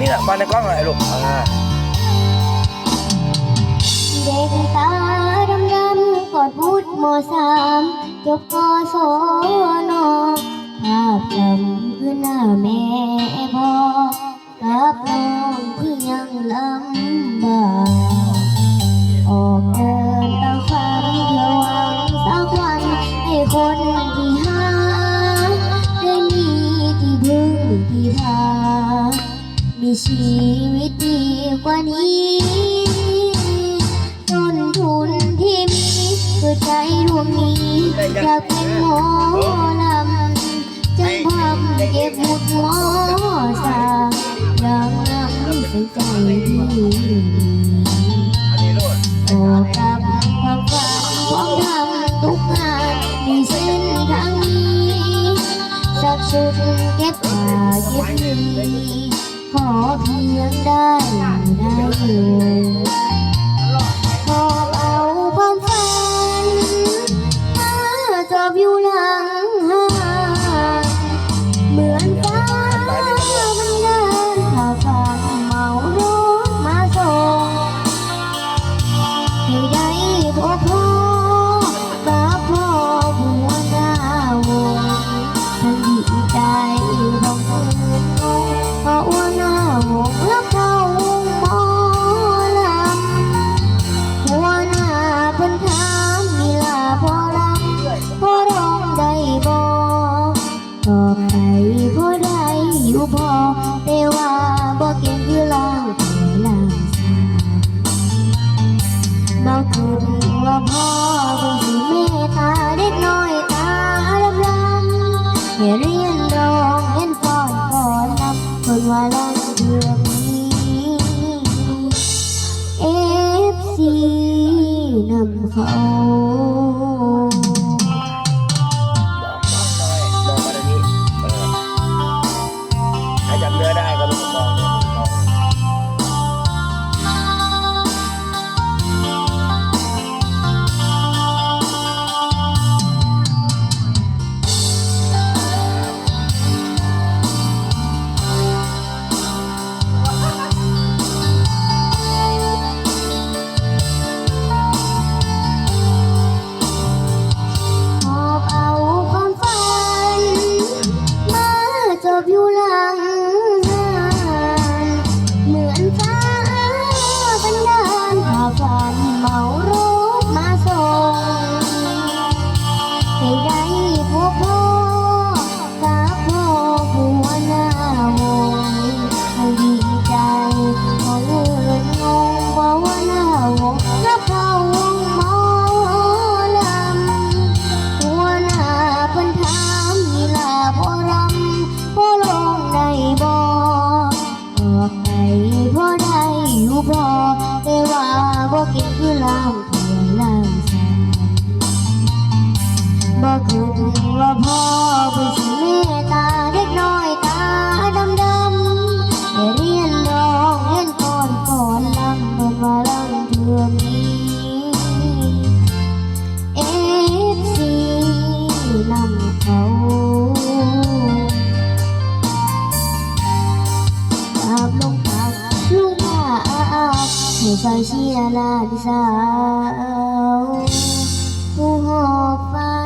นี่แหละมาในกล้องหน่อยลูกเด็กตาดำดำกอนพูดมสามจบกศนภาพจำคือหน้าแม่พอกลับมาีชีวิตดีกว่านี้ต้นทุนที่มีคือใจดวงนี้จะเป็นหมอลำจะทำเก็บบุญหมอสาดังนั้นใส่ใจที่ดีโอกับความฝันของทำทุกงานมีเส้นทางนี้สักสุดเก็บป่าเก็บดี ขอเพียงได้ได้ รักเดียมีเอฟซีนำเขา ฝันเมาร เาอบลงผัาลูกหน้าอาบให้ไฟเชียร์ลานสาวผู้หอบฟ้า